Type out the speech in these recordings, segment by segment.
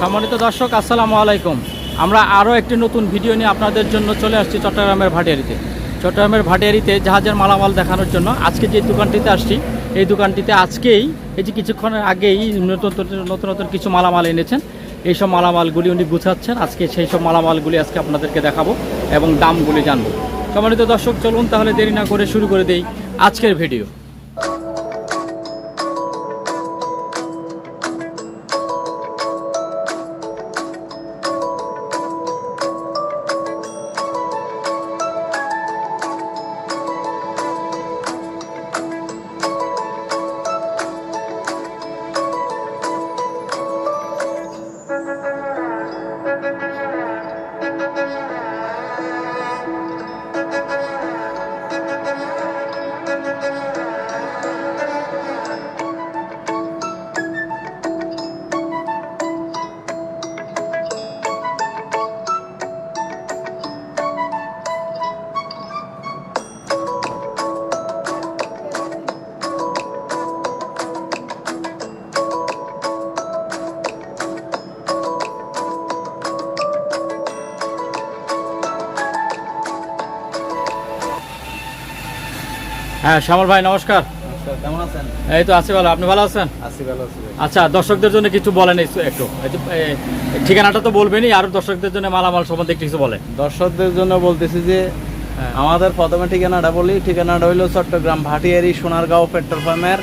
সম্মানিত দর্শক, আসসালামু আলাইকুম। আমরা আরও একটি নতুন ভিডিও নিয়ে আপনাদের জন্য চলে আসছি চট্টগ্রামের ভাটিয়ারিতে। চট্টগ্রামের ভাটিয়ারিতে জাহাজের মালামাল দেখানোর জন্য আজকে যে দোকানটিতে আসছি, এই দোকানটিতে আজকেই, এই যে কিছুক্ষণের আগেই নতুন নতুন নতুন কিছু মালামাল এনেছেন, এই সব মালামালগুলি উনি গুছাচ্ছেন। আজকে সেই সব মালামালগুলি আজকে আপনাদেরকে দেখাবো এবং দামগুলি জানব। সম্মানিত দর্শক, চলুন তাহলে দেরি না করে শুরু করে দেই আজকের ভিডিও। শ্যামল ভাই নমস্কার। কেমন আছেন? এই তো আছি ভালো আপনি ভালো আছেন? আছি ভালো আছি আচ্ছা দর্শকদের জন্য কিছু বলেন একটু। ঠিকানাটা তো বলবেনই আর দর্শকদের জন্য মালামাল সম্বন্ধে একটু কিছু বলেন। দর্শকদের জন্য বলতেছি যে হ্যাঁ। আমাদের প্রথমে ঠিকানাটা বলি। ঠিকানাটা হইল চট্টগ্রাম ভাটিয়ারি সোনারগাঁও পেট্রোল পাম্পের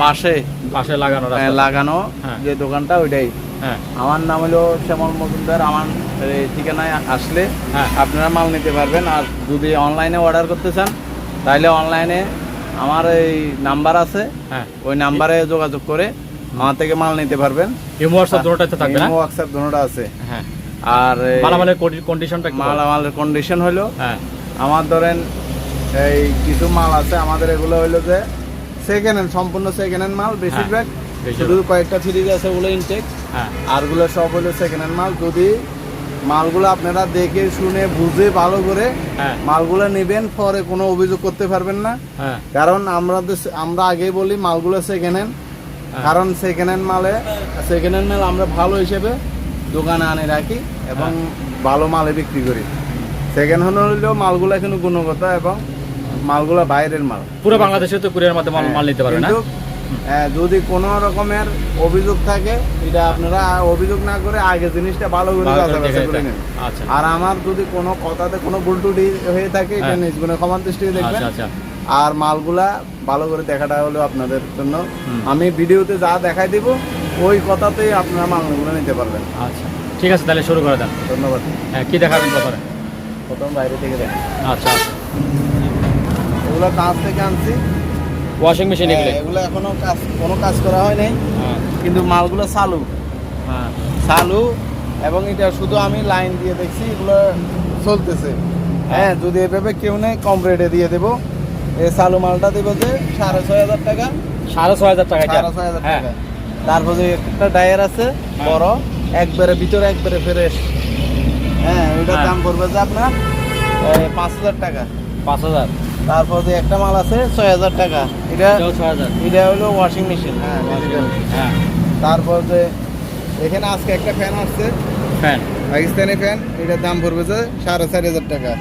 পাশে। পাশে লাগানো লাগানো হ্যাঁ। যে দোকানটা ওইটাই। হ্যাঁ। আমার নাম হলো শ্যামল মজুমদার। আমার এই ঠিকানায় আসলে হ্যাঁ। আপনারা মাল নিতে পারবেন। আর যদি অনলাইনে অর্ডার করতে চান তাহলে অনলাইনে আমার এই নাম্বার আছে। হ্যাঁ। ওই নাম্বারে যোগাযোগ করে আমার থেকে মাল নিতে পারবেন। ইমো হোয়াটসঅ্যাপ দুটোটাতে থাকবে না? হোয়াটসঅ্যাপ দুটোটা আছে। হ্যাঁ। আর মালামালের কন্ডিশনটা মালামালের কন্ডিশন হলো হ্যাঁ। আমার ধরেন এই কিছু মাল আছে আমাদের এগুলো হইল যে সেকেন্ড হ্যান্ড সম্পূর্ণ সেকেন্ড হ্যান্ড মাল বেশিরভাগ। শুধু কয়েকটা সিরিজ আছে ওগুলো ইনটেক হ্যাঁ। আরগুলো সব হলো সেকেন্ড হ্যান্ড মাল। যদি মালগুলো আপনারা দেখে শুনে বুঝে ভালো করে হ্যাঁ। মালগুলো নেবেন পরে কোনো অভিযোগ করতে পারবেন না। হ্যাঁ। কারণ আমরা আমরা আগেই বলি মালগুলো সেকেন্ড হ্যান্ড হ্যাঁ। কারণ সেকেন্ড হ্যান্ড মালে সেকেন্ড হ্যান্ড মাল আমরা ভালো হিসেবে দোকানে আনে রাখি এবং ভালো মালে বিক্রি করি। সেকেন্ড হ্যান্ড হলেও মালগুলো কিন্তু গুণগত এবং মালগুলো বাইরের মাল। পুরো বাংলাদেশে তো কুরিয়ার মাধ্যমে মাল- নিতে পারবে না? যদি কোনো রকমের অভিযোগ থাকে এটা আপনারা অভিযোগ না করে আগে জিনিসটা ভালো করে যাচাই করে নিতে। আচ্ছা। আর আমার যদি কোনো কথাতে কোনো ভুল টুটি হয়ে থাকে এটা হ্যাঁ। নিজ গুণে ক্ষমা দৃষ্টিতে দেখবেন। আচ্ছা আচ্ছা। আর মালগুলা ভালো করে দেখাটা হলো আপনাদের জন্য। আমি ভিডিওতে যা দেখাই দিব ওই কথাতেই আপনারা মালগুলো নিতে পারবেন। আচ্ছা। ঠিক আছে তাহলে শুরু করে দেন। ধন্যবাদ। হ্যাঁ কি দেখাবেন প্রথমে? প্রথম বাইরে থেকে দেখেন। আচ্ছা আচ্ছা। এগুলো কাজ থেকে আনছি। ওয়াশিং মেশিন এগুলো? হ্যাঁ, এগুলো এখনও কাজ কোনো কাজ করা হয় নাই। হ্যাঁ। কিন্তু মালগুলো চালু। হ্যাঁ। চালু এবং এটা শুধু আমি লাইন দিয়ে দেখছি এগুলো চলতেছে। হ্যাঁ। যদি এভাবে কেউ নেই কম রেটে দিয়ে দেবো। এই চালু মালটা দেবো যে সাড়ে ছয় হাজার টাকা। সাড়ে ছয় হাজার টাকা সাড়ে ছয় হাজার টাকা। তারপরে একটা ডায়ার আছে বড় একবারে ভিতরে একবারে ফ্রেশ হ্যাঁ ওইটার। দাম পড়বে যে আপনার পাঁচ হাজার টাকা। পাঁচ হাজার। তারপর যে একটা মাল আছে ছয় হাজার টাকা। এটা এটা হলো ওয়াশিং মেশিন হ্যাঁ হ্যাঁ। তারপর যে এখানে আজকে একটা ফ্যান আসছে। ফ্যান পাকিস্তানি ফ্যান এটার দাম পড়বে যে সাড়ে চার হাজার টাকা।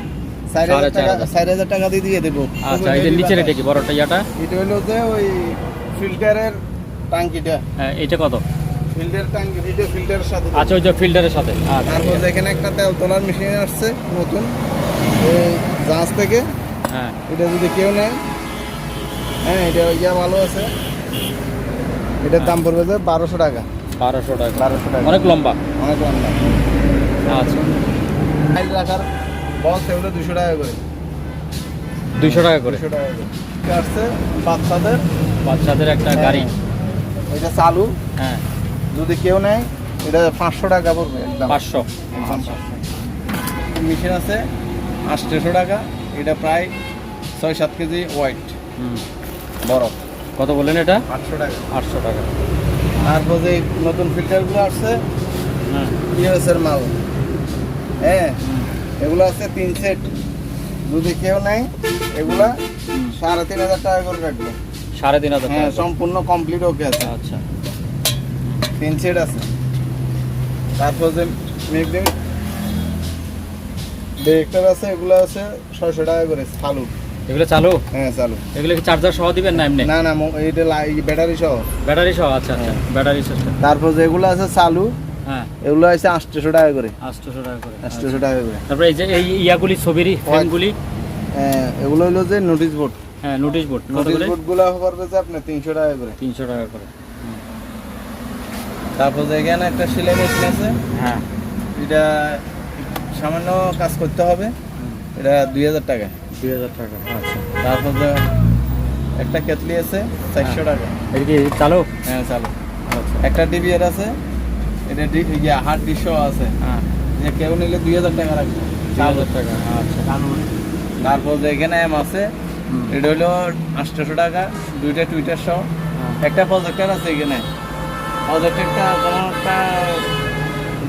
চার হাজার টাকা দিয়ে দিয়ে দেবো। আচ্ছা নিচের এটা কি বড়টা ইয়াটা? এটা হলো যে ওই ফিল্টারের টাঙ্কিটা। হ্যাঁ এটা কত? ফিল্টার টাঙ্কি এটা ফিল্টারের সাথে আচ্ছা ওই যে ফিল্টারের সাথে। আচ্ছা তারপর এখানে একটা তেল তোলার মেশিন আসছে নতুন। জাহাজ থেকে হ্যাঁ। এটা যদি কেউ নেয় হ্যাঁ এটা ইয়া ভালো আছে। এটার দাম পড়বে যে বারোশো টাকা। বারোশো টাকা। বারোশো টাকা। অনেক লম্বা। অনেক লম্বা। আচ্ছা। ফাইল রাখার বক্স এগুলো দুশো টাকা করে। দুইশো টাকা করে। দুশো টাকা করে। এটা আসছে বাচ্চাদের। বাচ্চাদের একটা হ্যাঁ। গাড়ি। এটা চালু। হ্যাঁ। যদি কেউ নেয় এটা পাঁচশো টাকা পড়বে একদম। পাঁচশো। মেশিন আছে আটশোশো টাকা। এটা প্রায় ছয় সাত কেজি ওয়াইট হুম। বড় কত বললেন এটা? আটশো টাকা। আটশো টাকা। তারপর যে নতুন ফিল্টারগুলো আসছে হ্যাঁ। ইউএসের মাল। হ্যাঁ এগুলো আছে তিন সেট যদি কেউ নেয় এগুলা সাড়ে তিন হাজার টাকা করে রাখবে। সাড়ে তিন হাজার হ্যাঁ সম্পূর্ণ কমপ্লিট ওকে আছে। আচ্ছা। তিন সেট আছে। তারপর যে মিগডিং ডিরেক্টর আছে এগুলো আছে ছয়শো টাকা করে চালু। এগুলো চালু? হ্যাঁ চালু। এগুলো কি চার্জার সহ দিবেন না এমনি? না না এইটা ব্যাটারি সহ। ব্যাটারি সহ আচ্ছা আচ্ছা ব্যাটারি সিস্টেম তারপর যেগুলো আছে চালু হ্যাঁ। এগুলো আছে আটশোশো টাকা করে। আটশোশো টাকা করে আচ্ছা। আটশোশো টাকা করে। তারপরে এই যে এই ইয়াগুলি ফ্রেমগুলি? হ্যাঁ, এগুলো হলো যে নোটিশ বোর্ড হ্যাঁ নোটিশ বোর্ড নোটিশ করে? বোর্ডগুলো পড়বে যে আপনার তিনশো টাকা করে। তিনশো টাকা করে। তারপর এখানে একটা সেলাই মেশিন আছে হ্যাঁ। এটা সামান্য কাজ করতে হবে। এটা দুই হাজার টাকা। দুই হাজার টাকা আচ্ছা। তারপর যে একটা কেতলি আছে চারশো টাকা। এটা কি চালু হ্যাঁ চালু আচ্ছা। একটা ডিবিআর আছে এটা ডি- ইয়ে হার্ড ডিশও আছে। হ্যাঁ। যে কেউ নিলে দুই হাজার টাকা রাখবে। চার হাজার টাকা আচ্ছা। তারপর যে এখানে এম আছে। এটা হলো আটশোশো টাকা দুইটা টুইটার সহ। হ্যাঁ। একটা প্রজেক্টর আছে এখানে। প্রজেক্টরটা কোনো একটা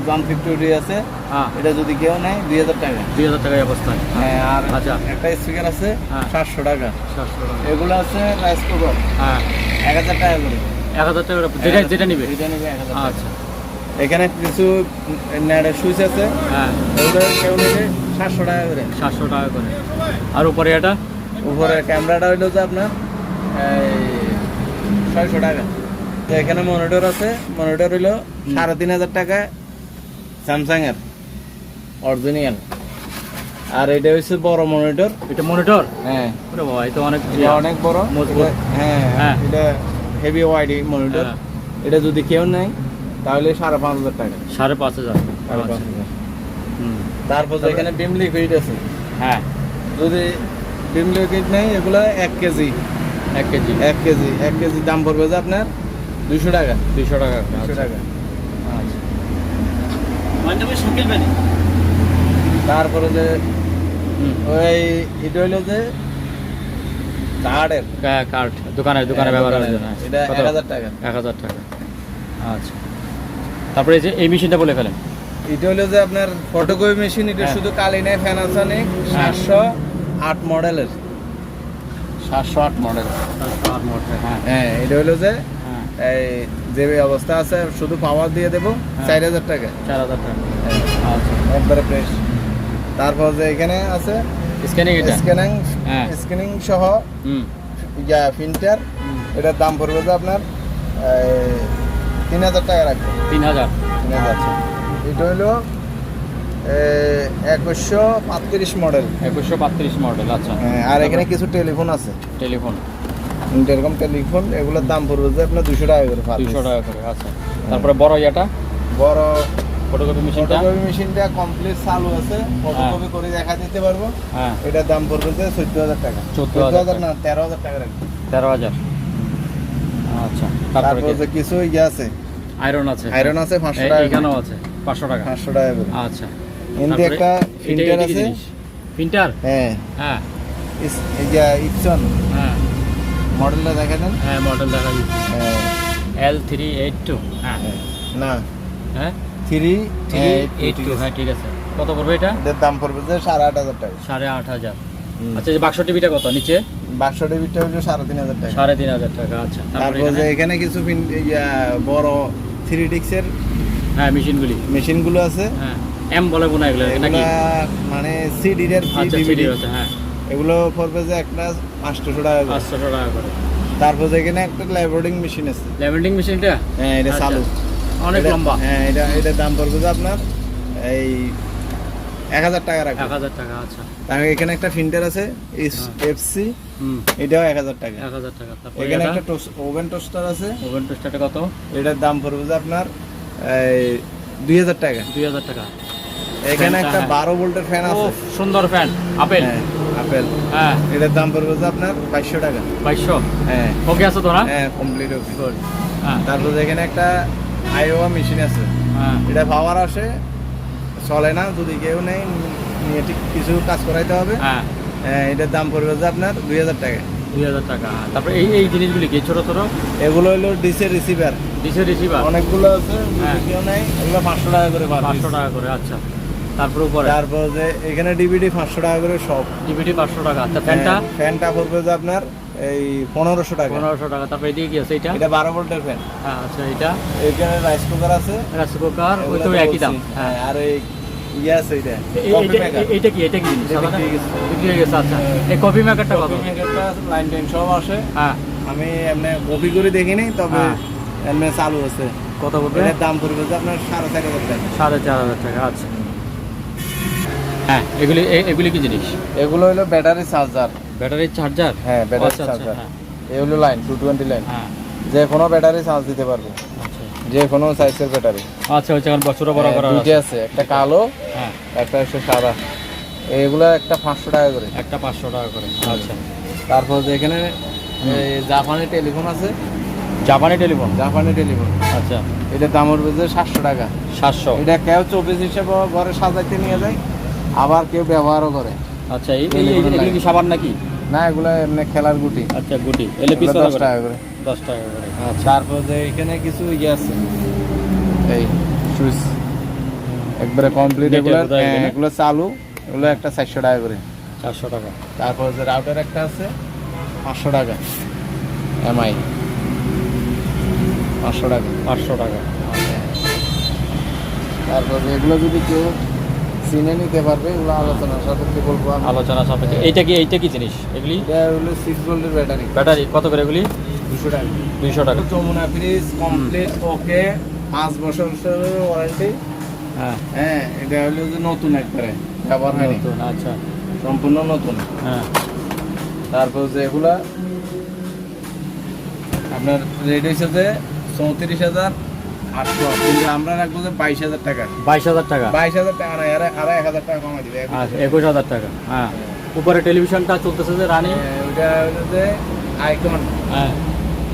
যান্ত্রিক ত্রুটি আছে। হ্যাঁ। এটা যদি কেউ নেয় দুই হাজার টাকা। দুই হাজার টাকায় অবস্থায় হ্যাঁ আর আচ্ছা। একটা স্পিকার আছে হ্যাঁ। সাতশো টাকা। সাতশো টাকা। এগুলো আছে রাইস কুকার হ্যাঁ। এক হাজার টাকা করে। এক হাজার টাকা যেটা যেটা নিবে। এটা নিবে এক হাজার টাকা। আচ্ছা। এখানে কিছু নেটের সুইচ আছে। হ্যাঁ। এগুলো কেউ নিলে সাতশো টাকা করে। সাতশো টাকা করে। আর উপরে এটা? উপরে ক্যামেরাটা হইল যে আপনার ছয়শো টাকা। তো এখানে মনিটর আছে। মনিটর হইল সাড়ে তিন হাজার টাকা। স্যামসাং এর অরিজিনাল আর এটা হচ্ছে বড় মনিটর এটা মনিটর হ্যাঁ। বাবা এই অনেক এটা অনেক বড়। মজবুত। হ্যাঁ হ্যাঁ। এটা হেভি ওয়াইড মনিটর। এটা যদি কেউ নেয় তাহলে সাড়ে পাঁচ হাজার টাকা। সাড়ে পাঁচ হাজার। সাড়ে পাঁচ আচ্ছা। হাজার। তারপর এখানে বিম লিকুইড আছে। হ্যাঁ। যদি বিম লিকুইড নেই এগুলো এক কেজি। এক কেজি। এক কেজি। এক কেজি দাম পড়বে যে আপনার দুশো টাকা। দুইশো টাকা। দুশো আচ্ছা। টাকা আচ্ছা পাঞ্জাবি শকিল বেনি তারপরে যে ওই এটা হইল যে কার্ডের। কার্ড দোকানে দোকানে ব্যবহার করার জন্য। এটা এক হাজার টাকা। এক হাজার টাকা। আচ্ছা। তারপরে এই যে এই মেশিনটা বলে ফেলেন। এটা হলো যে আপনার ফটোকপি মেশিন এটা হ্যাঁ। শুধু কালিনাই ফ্যানাসনিক সাতশো আট মডেলের সাতশো আট মডেল হ্যাঁ হ্যাঁ এটা হলো যে হ্যাঁ। এই যে অবস্থা আছে শুধু পাওয়ার দিয়ে দেবো হ্যাঁ। চার হাজার টাকা। চার হাজার টাকা। হ্যাঁ, আচ্ছা। একবারে ফ্রেশ তারপর যে এখানে আছে স্ক্যানিং স্ক্যানিং হ্যাঁ। স্ক্যানিং সহ ইয়া প্রিন্টার এটার দাম পড়বে যে আপনার তিন হাজার টাকা রাখবে। তিন হাজার? তিন হাজার এটা হলো একুশশো পাঁত্রিশ মডেল একুশশো পাত্রিশ মডেল আচ্ছা। আর এখানে কিছু টেলিফোন আছে। টেলিফোন এরকম টেলিফোন এগুলোর দাম পড়বে যে আপনার দুশো টাকা করে piece। টাকা করে আচ্ছা। তারপরে বড় ইয়েটা? বড় ফটোকপি মেশিনটা ফটোকপি মেশিনটা কমপ্লিট চালু আছে ফটোকপি করে দেখা দিতে পারব। হ্যাঁ। এটার দাম পড়বে যে চোদ্দ হাজার টাকা। 14,000 হাজার না তেরো হাজার টাকা রাখবে তেরো হাজার। আচ্ছা তারপরে যে কিছু ইয়ে আছে। আয়রন আছে। আয়রন আছে পাঁচশো টাকা। এইখানেও আছে পাঁচশো টাকা। পাঁচশো টাকা আচ্ছা। তারপরে একটা কি আছে? জিনিস? হ্যাঁ। হ্যাঁ। ইপসন হ্যাঁ। মডেলটা দেখা দেন হ্যাঁ মডেল দেখা হ্যাঁ, এল থ্রি এইট টু হ্যাঁ না। হ্যাঁ? থ্রি থ্রি এইট টু হ্যাঁ ঠিক আছে। কত পড়বে এটা? এটার দাম পড়বে যে সাড়ে আট হাজার টাকা। সাড়ে আট হাজার। আচ্ছা যে বাক্স টিভিটা কত? নিচে? বাক্স ডেবিটটা হলো সাড়ে তিন হাজার টাকা। সাড়ে তিন হাজার টাকা আচ্ছা। তারপরে যে এখানে- কিছু বড় থ্রি ডিক্সের হ্যাঁ মেশিনগুলি। মেশিনগুলো আছে। হ্যাঁ। এম বলে বোনা এগুলো নাকি? মানে সিডির এর আচ্ছা সিডি আছে হ্যাঁ। এগুলো পড়বে যে একটা পাঁচশো টাকা করে। পাঁচশো টাকা করে। তারপর এখানে একটা ল্যাবোর্ডিং মেশিন আছে। লেভেন্ডিং মেশিনটা হ্যাঁ এটা আচ্ছা। চালু। অনেক লম্বা। হ্যাঁ এটা এটার দাম পড়বে যে আপনার এই এক হাজার টাকা রাখবে। এক হাজার টাকা আচ্ছা। তার এখানে একটা ফিল্টার আছে হ্যাঁ। এফসি হুম। এটাও এক হাজার টাকা। এক হাজার টাকা। তারপরে এখানে এটা? একটা ওভেন টোস্টার আছে। ওভেন টোস্টারটা কত? এটার দাম পড়বে যে আপনার এই দুই হাজার টাকা। দুই হাজার টাকা। এখানে একটা। বারো ভোল্টের ফ্যান আছে। সুন্দর ফ্যান আপেল আপেল হ্যাঁ। এটার দাম পড়বে যে আপনার বাইশশো টাকা। বাইশশো? হ্যাঁ। ওকে আছে তো না? হ্যাঁ কমপ্লিট ওকে. হ্যাঁ। তারপর এখানে একটা আইওয়া মেশিন আছে। হ্যাঁ। এটা পাওয়ার আসে চলে না যদি কেউ নেই নিয়ে ঠিক কিছু কাজ করাইতে হবে। হ্যাঁ। হ্যাঁ, এটার দাম পড়বে যে আপনার দুই হাজার টাকা। দুই হাজার টাকা। তারপরে এই এই জিনিসগুলি কি ছোট ছোট? এগুলো হলো ডিসে রিসিভার। ডিসে রিসিভার? অনেকগুলো আছে। কেউ নেই এগুলো পাঁচশো টাকা করে পাঁচশো টাকা করে আচ্ছা। তারপরে উপরে? তারপর যে এখানে ডিভিডি পাঁচশো টাকা করে সব ডিভিডি পাঁচশো টাকা। আচ্ছা ফ্যানটা হ্যাঁ, ফ্যানটা? পড়বে যে আপনার এই পনেরোশো টাকা। পনেরোশো টাকা। তারপরে এদিকে কি আছে এটা এটা বারো ভোল্টের ফ্যান হ্যাঁ আচ্ছা এটা এখানে রাইস কুকার আছে। রাইস কুকার ওই তো একই দাম। হ্যাঁ। হ্যাঁ আর এই ইয়ে আছে এটা কি? এটা কি? এটা সাদাটা? বিক্রি হয়ে গেছে। বিক্রি হয়ে। আচ্ছা এই কফি মেকারটা কত? কফি মেকারটা লাইন টাইন সব আসে। হ্যাঁ। আমি এমনি কপি করে দেখিনি তবে। এমনি চালু আছে। কত পড়বে এটার দাম পড়বে আপনার সাড়ে চার হাজার টাকা। সাড়ে চার হাজার টাকা আচ্ছা। হ্যাঁ এগুলি এগুলি কি জিনিস? এগুলো হলো ব্যাটারি চার্জার। ব্যাটারির চার্জার? হ্যাঁ ব্যাটারি আচ্ছা, আচ্ছা, চার্জার। হ্যাঁ। এই হলো লাইন টু টোয়েন্টি লাইন হ্যাঁ। যে কোনো ব্যাটারি চার্জ দিতে পারবে। আচ্ছা। যে কোনো সাইজের ব্যাটারি। আচ্ছা হচ্ছে এখন বছর বড় করা দুইটা আছে। একটা কালো হ্যাঁ। একটা হচ্ছে সাদা। এগুলো একটা পাঁচশো টাকা করে। একটা পাঁচশো টাকা করে আচ্ছা। তারপর যে এখানে এই জাপানি টেলিফোন আছে। জাপানি টেলিফোন? জাপানি টেলিফোন। আচ্ছা। এটার দাম উঠবে যে সাতশো টাকা। সাতশো। এটা কেউ চব্বিশ হিসেবে ঘরে সাজাইতে নিয়ে যায়। আবার কেউ ব্যবহারও করে। আচ্ছা এই এগুলি কি সাবান নাকি? না এগুলো এমনি খেলার গুটি। আচ্ছা গুটি। এলে পিস দশ টাকা করে। দশ টাকা করে। আচ্ছা। তারপর যে এখানে কিছু ইয়ে আছে। এই সুইচ। একবারে কমপ্লিট এগুলো। হ্যাঁ, এগুলো। চালু। এগুলো একটা চারশো টাকা করে। চারশো টাকা। তারপর যে রাউটার একটা আছে পাঁচশো টাকা। এমআই পাঁচশো টাকা। পাঁচশো টাকা। তারপর যে এগুলো যদি কেউ চিনে নিতে পারবে এগুলো আলোচনার সাপেক্ষে বলব। আলোচনা সাপেক্ষে। এইটা কি এইটা কি জিনিস এগুলি? এটা হলো সিক্স ভোল্টের ব্যাটারি ব্যাটারি কত করে এগুলি? দুশো টাকা। দুইশো টাকা। যমুনা ফ্রিজ কমপ্লিট ওকে পাঁচ বছর ওয়ারেন্টি হ্যাঁ। হ্যাঁ এটা হলো যে নতুন একবারে ব্যবহার হয়নি। নতুন, আচ্ছা। সম্পূর্ণ নতুন। হ্যাঁ। তারপর যে এগুলা আপনার রেট হয়েছে যে চৌত্রিশ হাজার আটশো কিন্তু আমরা রাখব যে বাইশ হাজার টাকা। বাইশ হাজার টাকা। বাইশ হাজার টাকা না আড়াই এক হাজার টাকা কমাই দিবে আচ্ছা একুশ হাজার টাকা। হ্যাঁ। উপরে টেলিভিশনটা চলতেছে যে রানি? হ্যাঁ, ওইটা হলো যে আইকন। হ্যাঁ।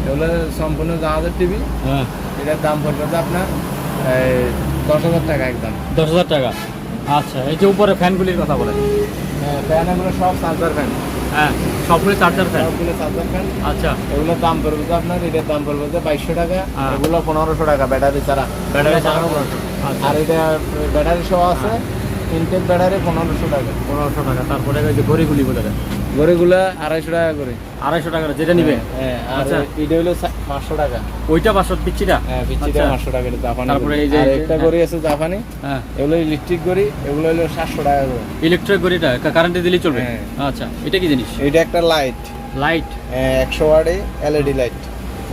এগুলো সম্পূর্ণ জাহাজের টিভি। হ্যাঁ। এটার দাম পড়বে আপনার দশ হাজার টাকা একদম। দশ হাজার টাকা। আচ্ছা এই যে উপরে ফ্যানগুলির কথা বলেন। হ্যাঁ, ফ্যান এগুলো সব চার্জার ফ্যান হ্যাঁ সবগুলি চার্জার ফ্যান সবগুলো চার্জার ফ্যান আচ্ছা। এগুলোর দাম পড়বে তো আপনার এটার দাম পড়বে যে বাইশশো টাকা হ্যাঁ। এগুলো পনেরোশো টাকা ব্যাটারি ছাড়া। ব্যাটারি ছাড়া আচ্ছা। আর এটা ব্যাটারি সহ আছে ইনটেক ব্যাটারি পনেরোশো টাকা। পনেরোশো টাকা তারপরে ওই যে ঘড়িগুলি বলে দেন ঘড়িগুলো আড়াইশো টাকা করে। আড়াইশো টাকা যেটা নিবে? হ্যাঁ আচ্ছা। এটা হলো পাঁচশো টাকা। ওইটা পাঁচশো পিচ্ছিটা হ্যাঁ পিচ্ছিটা আচ্ছা। পাঁচশো টাকা এটা জাপানি তারপরে এই যে- একটা হ্যাঁ। আছে জাপানি। হ্যাঁ। এগুলো ইলেকট্রিক ঘড়ি এগুলো হলো সাতশো টাকা করে। ইলেকট্রিক ঘড়িটা কারেন্টে দিলেই চলবে? হ্যাঁ। আচ্ছা। এটা কি জিনিস? এটা একটা লাইট লাইট একশো ওয়ার্ডে এলইডি লাইট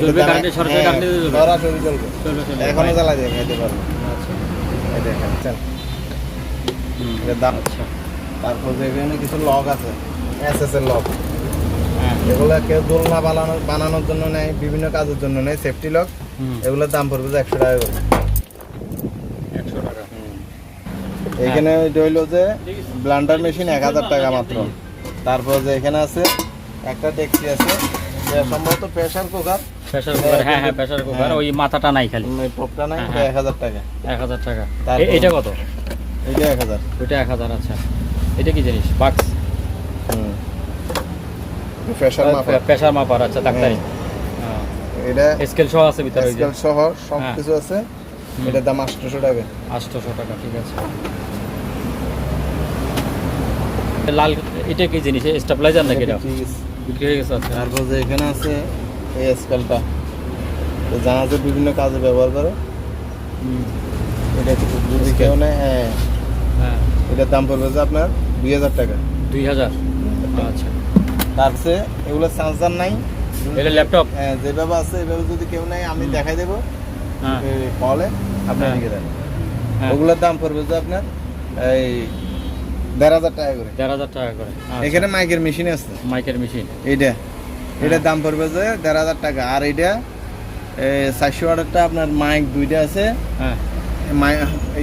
জ্বলবে কারেন্টে, সরাসরি কারেন্টে জ্বলবে? সরাসরি চলবে। চলবে এখনও জ্বালা দিয়ে খাইতে পারব। আচ্ছা। এই দেখেন চল। এটার দাম। আচ্ছা। তারপর এখানে কিছু লক আছে। এসএস এর লক হ্যাঁ। এগুলো কেউ দোলনা বানানোর বানানোর জন্য নেয় বিভিন্ন কাজের জন্য নেয় সেফটি লক এগুলোর দাম পড়বে একশো টাকা করে। একশো টাকা এখানে ওইটা হইল যে ব্লান্ডার মেশিন এক হাজার টাকা মাত্র। তারপর যে এখানে আছে একটা ট্যাক্সি আছে সম্ভবত কুকার প্রেসার কুকার হ্যাঁ হ্যাঁ প্রেসার কুকার হ্যাঁ। ওই মাথাটা নাই খালি। টপটা নাই হ্যাঁ, এক হাজার টাকা। এক হাজার টাকা। এটা কত? এটা এক হাজার। ওইটা এক হাজার আচ্ছা। এটা কি জিনিস? বাক্স প্রেসার মাপার। আচ্ছা ডাক্তারি। এটা স্কেল সহ আছে ভিতরে স্কেল সহ সব হ্যাঁ। কিছু আছে। এটার দাম আটশোশো টাকা। আটশোশো টাকা ঠিক আছে। লাল এটা কি জিনিস? স্টেবিলাইজার নাকি এটা। বিক্রি হয়ে গেছে আচ্ছা। তারপর যে এখানে আছে এই স্কেলটা জাহাজের বিভিন্ন কাজে ব্যবহার করে। এটা যদি কেউ নেয়? হ্যাঁ। হ্যাঁ। এটার দাম পড়বে যে আপনার দুই হাজার টাকা। দুই হাজার? আচ্ছা তারপরে এগুলো চার্জার নাই। এটা ল্যাপটপ? হ্যাঁ যেভাবে আছে এভাবে যদি কেউ নেয় আমি দেখাই দেবো। হ্যাঁ। কলে আপনি হ্যাঁ। লিখে দেন। হ্যাঁ। ওগুলোর দাম পড়বে যে আপনার এই দেড় হাজার টাকা করে। দেড় হাজার টাকা করে। আচ্ছা। এখানে মাইকের মেশিন আছে। মাইকের মেশিন এইটা। এটার দাম পড়বে যে দেড় হাজার টাকা। আর এইটা চারশো ওয়াটেরটা আপনার মাইক দুইটা আছে। হ্যাঁ।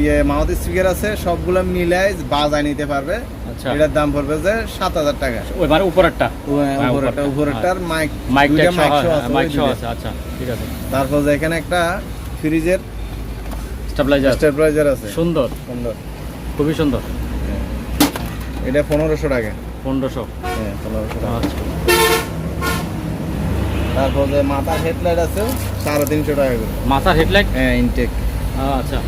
ইয়ে মাউথ স্পিকার আছে সবগুলো মিলাই বাজায় নিতে পারবে। আচ্ছা। এটার দাম পড়বে যে সাত হাজার টাকা। মানে উপরেরটা? উপরেরটা উপরেরটা, উপরেরটার মাইক মাইক মাইক আছে, আচ্ছা ঠিক আছে। তারপর যে এখানে একটা ফ্রিজের স্টেবিলাইজার স্টেবিলাইজার আছে। সুন্দর। সুন্দর। খুবই সুন্দর। এটা পনেরোশো টাকা। পনেরোশো। হ্যাঁ পনেরোশো টাকা। আচ্ছা। তারপর যে মাথার হেডলাইট আছে সাড়ে তিনশো টাকা করে। মাথার হেডলাইট হ্যাঁ ইনটেক আচ্ছা।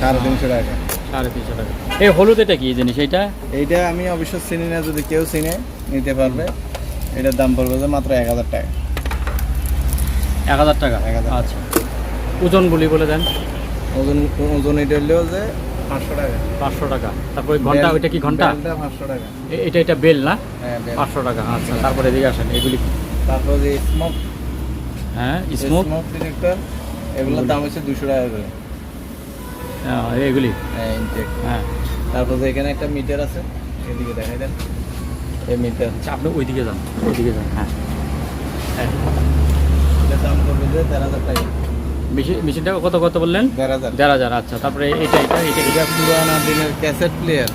সাড়ে তিনশো টাকা। সাড়ে তিনশো টাকা। এই হলুদ এটা কি জিনিস? এটা এইটা আমি অবশ্য চিনি না যদি কেউ চিনে নিতে পারবে। এটার দাম পড়বে যে মাত্র এক হাজার টাকা। এক হাজার টাকা? 1000 আচ্ছা। ওজনগুলি বলে দেন। ওজন ওজন এটা হলেও যে পাঁচশো টাকা। পাঁচশো টাকা। তারপরে ঘণ্টা ওইটা কি ঘণ্টা? পাঁচশো টাকা। এটা এটা বেল না? হ্যাঁ পাঁচশো টাকা আচ্ছা। তারপরে এদিকে আসেন এগুলি? তারপর স্মোক। হ্যাঁ স্মোক? স্মোক ডিটেক্টর এগুলোর দাম হচ্ছে দুশো টাকা করে। এগুলি হ্যাঁ ইনটেক হ্যাঁ। তারপর এখানে একটা মিটার আছে এদিকে দেখাই দেন। এই মিটার আচ্ছা আপনি ওইদিকে যান ওইদিকে যান হ্যাঁ। হ্যাঁ। দাম যে হাজার টাকা। মেশিনটা কত কত বললেন? দেড় হাজার। আচ্ছা তারপরে এটা এটা এটা এটা পুরানা দিনের ক্যাসেট প্লেয়ার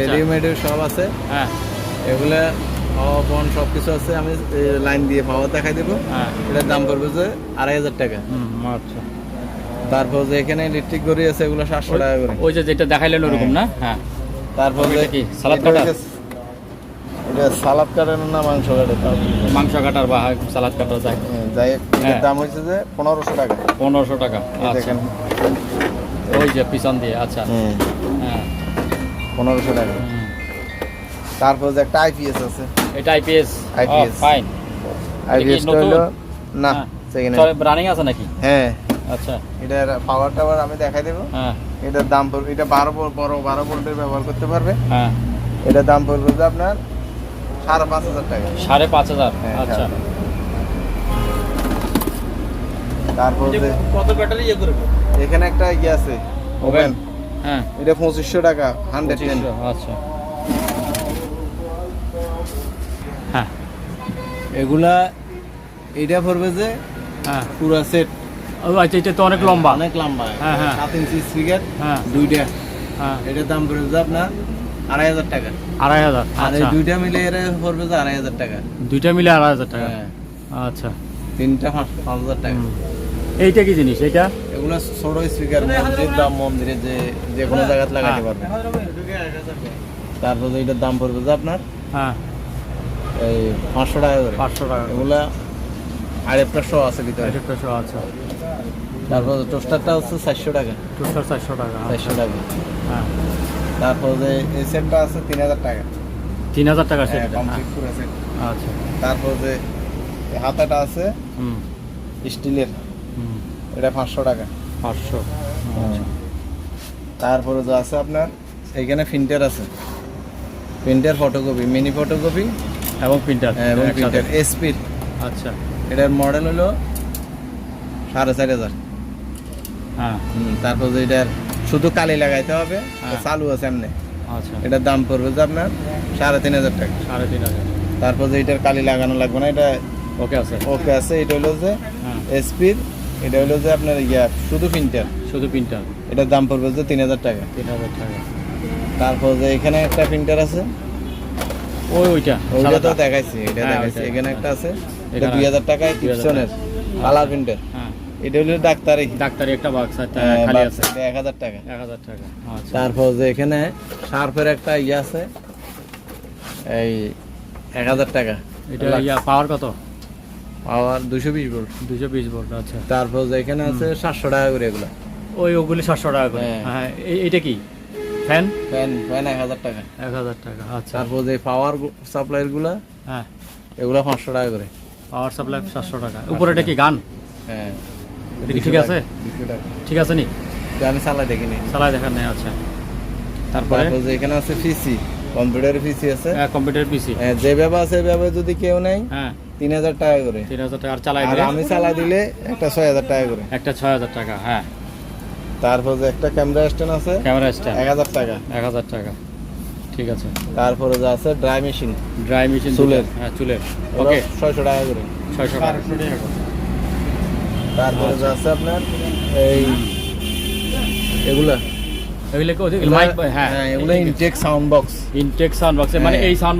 রেডিমেডের সব আছে। হ্যাঁ। এগুলা পাওয়া ফোন সব কিছু আছে আমি লাইন দিয়ে দেখাই দেবো। হ্যাঁ। এটার দাম পড়বে যে আড়াই হাজার টাকা। আচ্ছা। তারপর যে এখানে ইলেকট্রিক গড়ি আছে এগুলো সাতশো টাকা করে। ওই যে যেটা দেখাইলেন ওরকম না? হ্যাঁ। তারপর যে কি? সালাদ কাটা? এটা সালাদ কাটার না মাংস কাটার? বা সালাদ কাটার যায়। হ্যাঁ, যাই হোক, এটার হ্যাঁ। দাম হচ্ছে যে পনেরোশো টাকা। পনেরোশো টাকা। দেখেন। ওই যে পিছন দিয়ে আচ্ছা। হ্যাঁ। পনেরোশো টাকা। তারপর যে একটা আইপিএস আছে। এটা আইপিএস ফাইন আইপিএস নতুন? হলো না হ্যাঁ। সেখানে রানিং আছে নাকি? হ্যাঁ। আচ্ছা। এটার পাওয়ার টাওয়ার আমি দেখাই দেবো। হ্যাঁ। এটার দাম পড়বে এটা বারো বড় বারো ভোল্টের ব্যবহার করতে পারবে। হ্যাঁ। এটার দাম পড়বে যে আপনার সাড়ে পাঁচ হাজার টাকা। সাড়ে পাঁচ হাজার? হ্যাঁ, আচ্ছা। তারপর কত ব্যাটারি ইয়ে করবে? এখানে একটা ইয়ে আছে ওভেন। হ্যাঁ। এটা পঁচিশশো টাকা হান্ড্রেড টেন আচ্ছা। হ্যাঁ। এগুলা এটা পড়বে যে হ্যাঁ। পুরো সেট ও আচ্ছা এটা তো অনেক লম্বা। অনেক লম্বা। হ্যাঁ, হ্যাঁ। সাত ইঞ্চি স্পিকার হ্যাঁ। দুইটা। হ্যাঁ। এটার দাম পড়বে আপনার আড়াই হাজার টাকা। আড়াই হাজার আর এই আচ্ছা। দুইটা মিলে এর পড়বে যে আড়াই হাজার টাকা। দুইটা মিলে আড়াই হাজার টাকা। হ্যাঁ। আচ্ছা। তিনটা পাঁচ পাঁচ হাজার টাকা। এইটা কি জিনিস এটা এগুলো ছোট স্পিকার মসজিদ বা মন্দিরে যে যে কোনো জায়গায় লাগাতে হ্যাঁ। পারবে তারপর যে এটার দাম পড়বে যে আপনার হ্যাঁ। এই পাঁচশো টাকা করে। পাঁচশো টাকা এগুলা আরেকটা শো আছে ভিতরে। একটা শো আচ্ছা তারপর টোস্টারটা হচ্ছে চারশো টাকা। টুকটার চারশো টাকা আচ্ছা। চারশো টাকা। হ্যাঁ। তারপর যে এই সেটটা আছে তিন হাজার টাকা। তিন হাজার টাকা হ্যাঁ, সেটা complete পুরো set। আচ্ছা। তারপর যে হাতাটা আছে হুম। স্টিলের হুম। এটা পাঁচশো টাকা। পাঁচশো। তারপরে যে আছে আপনার এইখানে প্রিন্টার আছে। প্রিন্টার ফটোকপি মিনি ফটোকপি এবং প্রিন্টার এবং প্রিন্টার এসপির আচ্ছা। এটার মডেল হলো সাড়ে চার হাজার। হ্যাঁ। তারপর যে এটার শুধু কালি লাগাইতে হবে হ্যাঁ। চালু আছে এমনি। আচ্ছা। এটার দাম পড়বে যে আপনার সাড়ে তিন হাজার টাকা। সাড়ে তিন হাজার। তারপর যে এটার কালি লাগানো লাগবে না এটা ওকে আছে। ওকে আছে এটা হলো যে হ্যাঁ। এসপির এটা হলো যে আপনার ইয়া শুধু প্রিন্টার। শুধু প্রিন্টার। এটার দাম পড়বে যে তিন হাজার টাকা। তিন হাজার টাকা। তারপর যে এখানে একটা প্রিন্টার আছে। ওই ওইটা ওইটা তো। দেখাইছি এটা হ্যাঁ, দেখাইছি। এখানে একটা আছে। এটা দুই হাজার টাকায় 2000 কিপসনের কালার প্রিন্টার এটা হলো ডাক্তারি। ডাক্তারি একটা বাক্স হ্যাঁ, খালি আছে। এটা এক হাজার টাকা। এক হাজার টাকা। আচ্ছা। তারপর যে এখানে শার্পের একটা ইয়ে আছে। এই এক হাজার টাকা। এটা ইয়া পাওয়ার কত? পাওয়ার দুশো বিশ ভোল্ট দুশো বিশ ভোল্ট আচ্ছা। তারপর যে এখানে আছে সাতশো টাকা করে এগুলো। ওই ওগুলি সাতশো টাকা করে। হ্যাঁ। হ্যাঁ এই- এইটা কি? ফ্যান ফ্যান ফ্যান এক হাজার টাকা। এক হাজার টাকা আচ্ছা। তারপর যে পাওয়ার সাপ্লাইয়েরগুলা হ্যাঁ। এগুলো পাঁচশো টাকা করে। পাওয়ার সাপ্লাই সাতশো টাকা। উপরে এটা কি গান? হ্যাঁ। ঠিক আছে? ঠিক আছে নি? আমি চালাই দেখিনি চালাই দেখার নেই আচ্ছা। তারপরে? এখানে আছে পিসি কম্পিউটার পিসি আছে। কম্পিউটার পিসি হ্যাঁ, যে ব্যবহার আছে ব্যবহার যদি কেউ নেই হ্যাঁ। তিন হাজার টাকা করে। তিন হাজার টাকা আর চালাই দিলে? আমি চালাই দিলে একটা ছয় হাজার টাকা করে। একটা ছয় হাজার টাকা হ্যাঁ। তারপর যে একটা ক্যামেরা স্ট্যান্ড আছে ক্যামেরা স্ট্যান্ড। এক হাজার টাকা। এক হাজার টাকা। ঠিক আছে। তারপরে যে আছে ড্রাই মেশিন ড্রাই মেশিন চুলের। হ্যাঁ চুলের। ওকে ছয়শো টাকা করে। ছয়শো টাকা। তারপরে যে আছে আপনার এই এগুলা। হ্যাঁ। হ্যাঁ এগুলো ইনটেক সাউন্ড বক্স ইনটেক মানে হ্যাঁ। এই সাউন্ড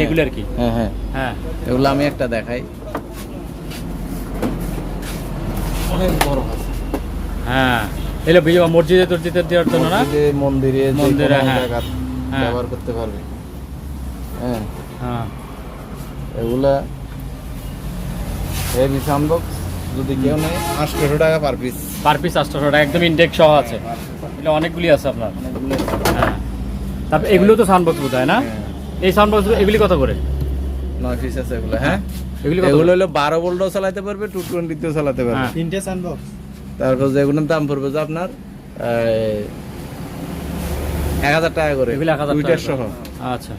এইগুলো আর কি। হ্যাঁ হ্যাঁ। হ্যাঁ। এগুলো আমি একটা দেখাই। অনেক বড় আছে। হ্যাঁ। এগুলো মসজিদে টসজিদে দেওয়ার জন্য না? মন্দিরে মন্দিরে, হ্যাঁ। হ্যাঁ। ব্যবহার করতে পারবে। হ্যাঁ। হ্যাঁ। এগুলা হেভি যদি কেউ নেই আটশোশো টাকা পার পিস পার পিস আটশো টাকা একদম ইনটেক সহ আছে। এগুলো অনেকগুলি আছে আপনার। হ্যাঁ। তারপর এগুলো তো সাউন্ড বোধ হয় না? হ্যাঁ। এই সাউন্ড এগুলি কত করে? নয় পিস আছে এগুলো হ্যাঁ? এগুলি এগুলো? হলো বারো ভোল্টও চালাতে পারবে টু টোয়েন্টিতেও চালাতে পারবে। হ্যাঁ। তিনটে সানবক্স তারপর যেগুলোর দাম পড়বে যে আপনার এক হাজার টাকা করে। এগুলো 1000 টাকা টুইটার করে। সহ। আচ্ছা।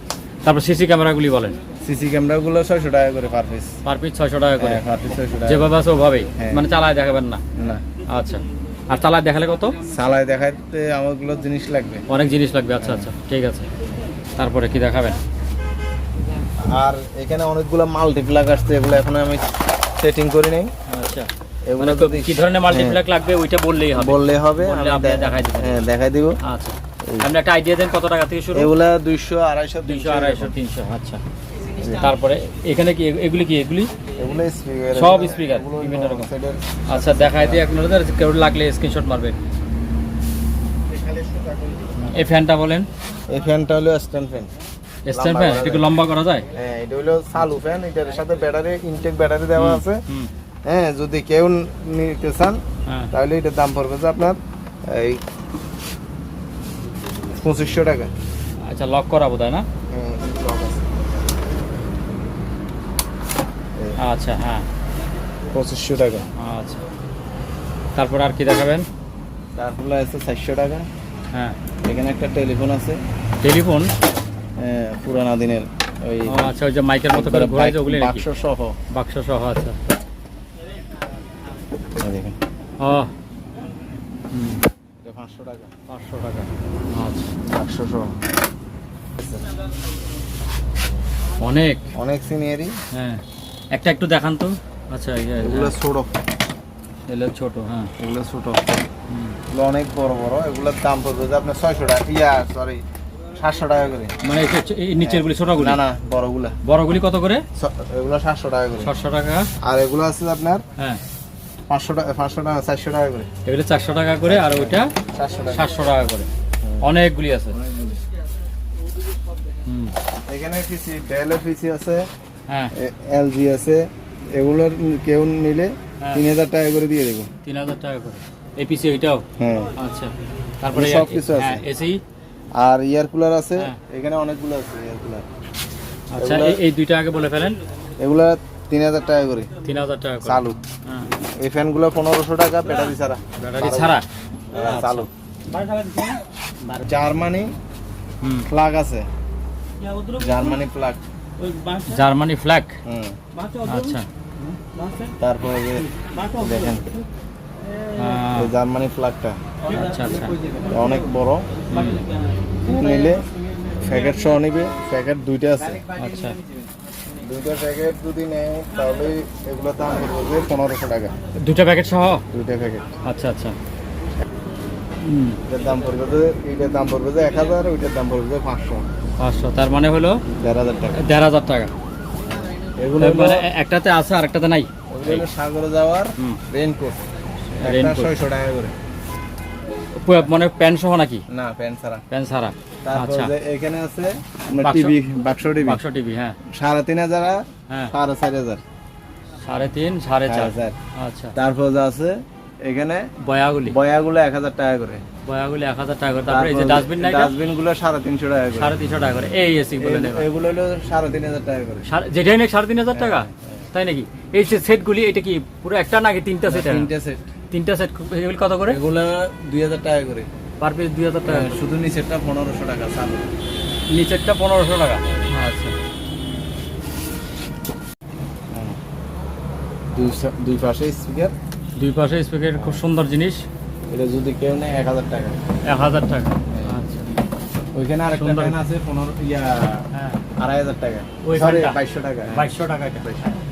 তারপর সিসি ক্যামেরাগুলি বলেন। সিসি ক্যামেরাগুলো ছয়শো টাকা করে পার পিস পার পিস ছয়শো টাকা করে। হ্যাঁ পার পিস ছয়শো টাকা। যেভাবে আছে ওভাবেই। হ্যাঁ। মানে চালায় দেখাবেন না। না। আচ্ছা। আর চালায় দেখালে কত? চালায় দেখাতে আমারগুলো জিনিস লাগবে। অনেক জিনিস লাগবে। আচ্ছা আচ্ছা। ঠিক আছে। তারপরে কি দেখাবেন? আর এখানে অনেকগুলো মাল্টিপ্লাগ আসছে। এগুলো এখন আমি সেটিং করি নাই। আচ্ছা। এগুলো মানে কি ধরনের মাল্টিপ্লাক লাগবে? ওইটা বললেই হবে। বললে হবে। আমি দেখাই দিবেন। হ্যাঁ দেখাই দিব। আচ্ছা। আপনি একটা আইডিয়া দেন কত টাকা থেকে শুরু? এগুলা দুইশো আড়াইশো দুইশো আড়াইশো তিনশো আচ্ছা। তারপরে এখানে কি এগুলি কি এগুলি? এগুলো স্পিকার বিভিন্ন রকম। আচ্ছা দেখাই দিয়ে আপনাদের কেউ লাগলে স্ক্রিনশট মারবেন এই ফ্যানটা বলেন। এই ফ্যানটা হলো স্ট্যান্ড ফ্যান। স্ট্যান্ড ফ্যান একটু লম্বা করা যায়? হ্যাঁ এটা হলো চালু ফ্যান এটার সাথে ব্যাটারি ইনটেক ব্যাটারি দেওয়া আছে। হ্যাঁ যদি কেউ নিতে চান হ্যাঁ। তাহলে এটার দাম পড়বে যে আপনার এই পঁচিশশো টাকা। আচ্ছা লক করা বোধ হয় না হ্যাঁ, আচ্ছা হ্যাঁ। পঁচিশশো টাকা। আচ্ছা। তারপর আর কি দেখাবেন? তারপরে আছে চারশো টাকা। হ্যাঁ। এখানে একটা টেলিফোন আছে। টেলিফোন? হ্যাঁ, পুরানা দিনের ওই আচ্ছা ওই যে মাইকের মতো করে ঘোরাই যে ওগুলি বাক্স সহ বাক্স সহ আচ্ছা দেখেন। ও। হুম। পাঁচশো টাকা পাঁচশো টাকা। আচ্ছা সহ অনেক। অনেক সিনিয়রই? হ্যাঁ। একটা একটু দেখান তো। আচ্ছা এগুলো ছোট। এগুলো ছোট হ্যাঁ। এগুলো ছোট। এগুলো অনেক বড় বড়। এগুলোর দাম পড়বে যে আপনার ছয়শো টাকা। ইয়া সরি সাতশো টাকা করে। মানে নিচেরগুলি ছোটগুলি? না না বড়গুলা। বড়গুলি কত করে? এগুলো সাতশো টাকা করে। ছশো টাকা। আর এগুলো আছে আপনার হ্যাঁ। পাঁচশো টাকা পাঁচশো টাকা চারশো টাকা করে। এগুলো চারশো টাকা করে আর ওইটা সাতশো টাকা। সাতশো টাকা করে। অনেকগুলি আছে। এখানে পিসি ডেলের পিসি আছে হ্যাঁ। এলজি আছে এগুলোর কেউ নিলে হ্যাঁ। তিন হাজার টাকা করে দিয়ে দেবো। তিন হাজার টাকা করে। এপিসি ওইটাও? হ্যাঁ। আচ্ছা। তারপরে সব কিছু আছে। হ্যাঁ এসি? আর ইয়ার কুলার আছে হ্যাঁ। এখানে অনেকগুলো আছে ইয়ার কুলার। আচ্ছা এই- এই দুইটা আগে বলে ফেলেন। এগুলা তিন হাজার টাকা করে। তিন হাজার টাকা চালু। হ্যাঁ। এই ফ্যানগুলো পনেরোশো টাকা ব্যাটারি ছাড়া। ব্যাটারি ছাড়া? হ্যাঁ, চালু। জার্মানি হুম। প্লাগ আছে। Germany plug Germany flag? হুম। আচ্ছা। তারপরে দেখেন। জার্মানি ফ্ল্যাগটা। আচ্ছা আচ্ছা। অনেক বড়। নিলে প্যাকেট সহ নিবে। প্যাকেট দুইটা আছে। আচ্ছা। দুইটা প্যাকেট যদি নেয় তাহলে এগুলো দাম পড়বে পনেরোশো টাকা। দুটা প্যাকেট সহ? দুইটা প্যাকেট। আচ্ছা আচ্ছা। এটার দাম পড়বে যে এইটার দাম পড়বে যে এক হাজার ওইটার দাম পড়বে যে পাঁচশো। পাঁচশো তার মানে হলো দেড় হাজার টাকা। দেড় হাজার টাকা। এগুলো মানে একটাতে আছে আর একটাতে নাই? সাগরে যাওয়ার রেনকোট একটা ছয়শো টাকা করে। মানে প্যান্ট সহ নাকি? না প্যান্ট ছাড়া। প্যান্ট ছাড়া। আচ্ছা। এখানে আছে টিভি বাক্স টিভি। বাক্স টিভি হ্যাঁ। সাড়ে তিন হাজার হ্যাঁ। সাড়ে চার হাজার। সাড়ে তিন সাড়ে চার। চার। আচ্ছা। তারপর যে আছে এখানে বয়াগুলি? বয়াগুলো এক হাজার টাকা করে। বয়াগুলি এক হাজার টাকা করে। তারপরে এই যে ডাস্টবিন নাই ডাস্টবিনগুলো সাড়ে তিনশো টাকা করে। সাড়ে তিনশো টাকা করে। এই এসি বলে নেবে। এগুলো হলো সাড়ে তিন হাজার টাকা করে। যেটাই নাকি সাড়ে তিন হাজার টাকা? তাই নাকি? এই যে সেটগুলি এটা কি পুরো একটা নাকি তিনটা সেট? তিনটে সেট। তিনটা সেট এগুলি কত করে? এগুলো দুই হাজার টাকা করে। পার পিস দুই হাজার টাকা শুধু নিচেরটা পনেরোশো টাকা চালু নিচেরটা পনেরোশো টাকা। আচ্ছা। দুই পাশে স্পিকার দুই পাশে স্পিকার খুব সুন্দর জিনিস। এটা যদি কেউ নেয় এক হাজার টাকা। এক হাজার টাকা। আচ্ছা। ওইখানে আরেকটা সুন্দর। ফ্যান আছে পনেরো ইয়া হ্যাঁ। আড়াই হাজার টাকা। বাইশশো টাকা। বাইশশো টাকা।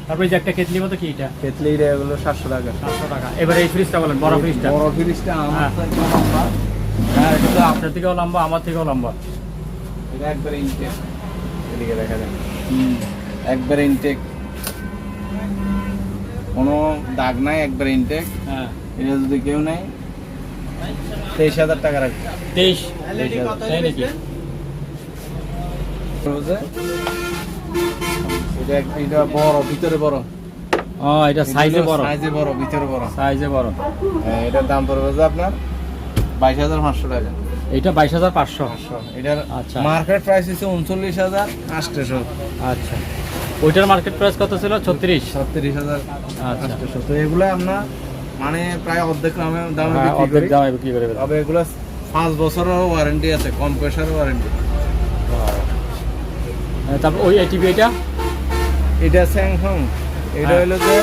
তারপরে যে একটা কেটলি মতো কি এটা? কেতলি এগুলো সাতশো টাকা। সাতশো টাকা। এবার এই ফ্রিজটা বলেন বড় ফ্রিজটা বড় ফ্রিজটা আমার হ্যাঁ। হ্যাঁ এটা তো আপনার থেকেও লম্বা আমার থেকেও লম্বা। এটা একবারে ইনটেক এদিকে দেখা যায়। হুম একবারে ইনটেক কোনো দাগ নাই একবারে ইনটেক হ্যাঁ। এটা যদি কেউ নেয় তেইশ হাজার টাকা রাখবে। তেইশ। তাই নাকি? এটা এটা বড় ভিতরে বড়। ও এটা সাইজে বড়। সাইজে বড় ভিতরে বড়। সাইজে বড়। হ্যাঁ, এটার দাম পড়বে যে আপনার বাইশ হাজার পাঁচশো টাকা। এইটা বাইশ হাজার পাঁচশো। এটার আচ্ছা। মার্কেট প্রাইস হচ্ছে উনচল্লিশ হাজার আটশোশো আচ্ছা। ওইটার মার্কেট প্রাইস কত ছিল? ছত্রিশ। ছত্রিশ হাজার আচ্ছা। আটশোশো তো এগুলো আমরা মানে প্রায় অর্ধেক দামে দামে হ্যাঁ, অর্ধেক দামে বিক্রি করে তবে এগুলো পাঁচ বছরের ওয়ারেন্টি আছে কম পয়সার ওয়ারেন্টি তারপর ওই টিভি এটা? এটা স্যামসাং। এটা হ্যাঁ। হলো যে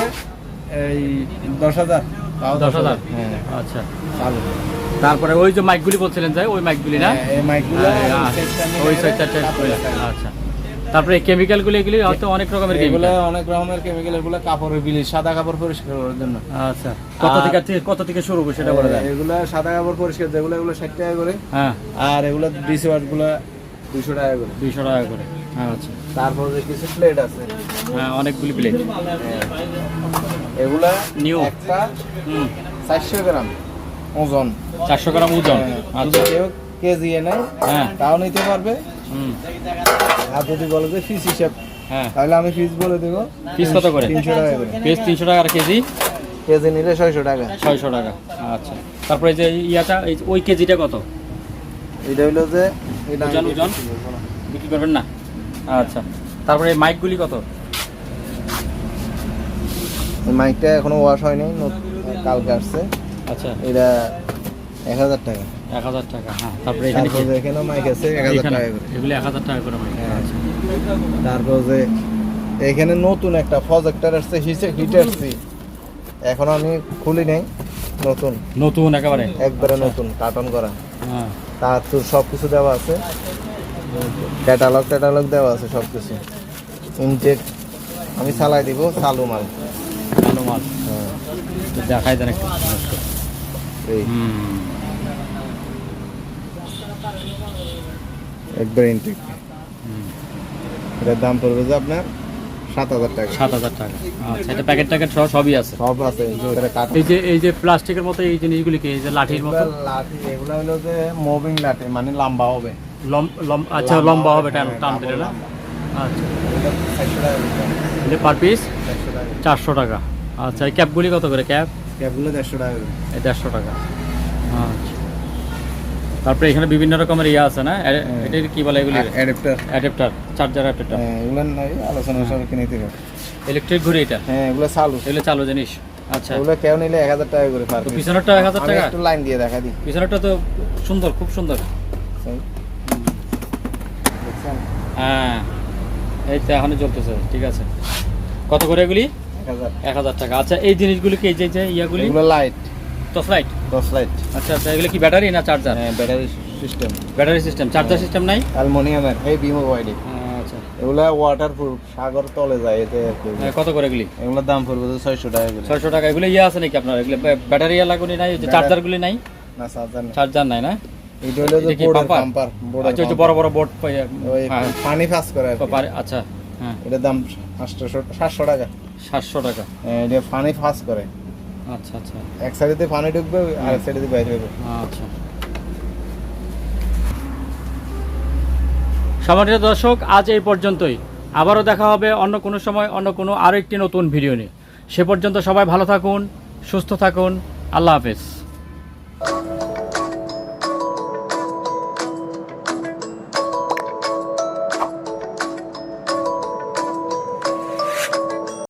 এই দশ হাজার। দশ হাজার? হ্যাঁ। আচ্ছা। ভালো তারপরে ওই যে মাইকগুলি বলছিলেন যে ওই মাইকগুলি না? হ্যাঁ, ওই আচ্ছা। তারপরে এই কেমিক্যালগুলি এগুলি হয়তো অনেক রকমের এগুলো অনেক রকমের কেমিক্যাল এগুলো কাপড়ের বিলি সাদা কাপড় পরিষ্কার করার জন্য। আচ্ছা। কত থেকে কত থেকে শুরু করে সেটা বলে দেন। এগুলো সাদা কাপড় পরিষ্কার যেগুলো এগুলো ষাট টাকা করে। হ্যাঁ। আর এগুলো ডিসি গুলো দুশো টাকা করে। দুইশো টাকা করে। আচ্ছা। তারপর যে কিছু প্লেট আছে। হ্যাঁ অনেকগুলি প্লেট এগুলা New. একটা হুম। চারশো গ্রাম ওজন। চারশো গ্রাম ওজন। হ্যাঁ, আচ্ছা। কেউ কেজি এনে হ্যাঁ। তাও নিতে পারবে। হুম। আর যদি বলে যে ফিস হিসাব হ্যাঁ। তাহলে আমি ফিস বলে দেবো। পিস কত করে? তিনশো টাকা করে। পিস তিনশো টাকা আর কেজি? কেজি নিলে ছয়শো টাকা। ছয়শো টাকা। আচ্ছা। তারপরে যে ইয়াটা ওই কেজিটা কত? এটা হইল যে এটা? বিক্রি করবেন না? আচ্ছা। তারপরে মাইকগুলি কত? মাইকটা এখনও ওয়াশ হয়নি কালকে আসছে। আচ্ছা। এটা এক হাজার টাকা। এক হাজার টাকা হ্যাঁ। তারপরে এখানে মাইক আছে এক হাজার টাকা করে। এগুলি এক হাজার টাকা করে মাইক হ্যাঁ। আচ্ছা। তারপর যে এখানে নতুন একটা প্রজেক্টর আসছে হিটার সি এখন আমি খুলি নাই নতুন। নতুন একেবারে। একবারে নতুন কার্টন করা। তার তো সব কিছু দেওয়া আছে। ক্যাটালগ ট্যাটালগ দেওয়া আছে সব কিছু ইনটেক আমি চালাই দিব চালু মাল। ভালো মাল। হ্যাঁ, দেখাই দেন একটু। একবার ইনটেক এটার দাম পড়বে যে আপনার সাত হাজার টাকা। সাত হাজার টাকা। আচ্ছা এটা প্যাকেট ট্যাকেট সহ সবই আছে? সব আছে এই যে এই যে প্লাস্টিকের মতো এই জিনিসগুলি কি এই যে লাঠির মতো? লাঠি এগুলো হলো যে মুভিং লাঠি মানে লম্বা হবে। আচ্ছা লম্বা হবে টান টান দিলে না? আচ্ছা। এটা 400 টাকা করে। এটা পার পিস চারশো টাকা। আচ্ছা এই ক্যাপগুলি কত করে ক্যাপ ক্যাপগুলো দেড়শো টাকা। দেড়শো টাকা। আচ্ছা। তারপরে এখানে বিভিন্ন রকমের ইয়ে আছে না? হ্যাঁ। এটার কি বলে এগুলি? অ্যাডাপ্টার। Adapter charger adapter. হ্যাঁ এগুলো নাই আলোচনা সাপেক্ষে নিতে হবে ইলেকট্রিক ঘড়ি এটা? হ্যাঁ এগুলো চালু। এগুলো চালু জিনিস। আচ্ছা। এগুলো কেউ নিলে এক হাজার টাকা করে পার তো পিছনেরটা এক হাজার টাকা? একটু লাইন দিয়ে দেখা দিই। পিছনেরটা তো সুন্দর খুব সুন্দর। হ্যাঁ। এই তো এখনই চলতেছে ঠিক আছে। কত করে এগুলি? এক হাজার। টাকা। আচ্ছা এই জিনিসগুলি কি এই যে যে ইয়াগুলি? এগুলো লাইট টর্চ লাইট? দশ লাইট। আচ্ছা আচ্ছা এগুলো কি ব্যাটারি না চার্জার? হ্যাঁ battery system battery system charger system নাই? অ্যালমোনিয়ামের বিমো ওয়াইডি আচ্ছা। এগুলো ওয়াটার প্রুফ সাগর তলে যায় এতে হ্যাঁ, কত করে এগুলি? এগুলোর দাম পড়বে ছয়শো টাকা ছয়শো টাকা এগুলো ইয়ে আছে নাকি আপনার? এগুলো ব্য- ব্যাটারি লাগুনি নাই যে ব্যাটারি- চার্জারগুলি নাই? না চার্জার চার্জার নাই না? এটা হলো যে এটা কি বোর্ডের পাম্পার আচ্ছা ওই বড় বড় বোর্ড ওই পানি পাস করে আচ্ছা হ্যাঁ। এটার দাম আটশোশো সাতশো টাকা। সাতশো টাকা। হ্যাঁ, এটা পানি পাস করে। আচ্ছা আচ্ছা। এক সাইডে পানি ঢুকবে আর এক সাইডে বাইরে হবে আচ্ছা। সম্মানিত দর্শক আজ এই পর্যন্তই। আবারও দেখা হবে অন্য কোনো সময় অন্য কোনো আরও একটি নতুন ভিডিও নিয়ে। সে পর্যন্ত সবাই ভালো থাকুন সুস্থ থাকুন। আল্লাহ হাফেজ।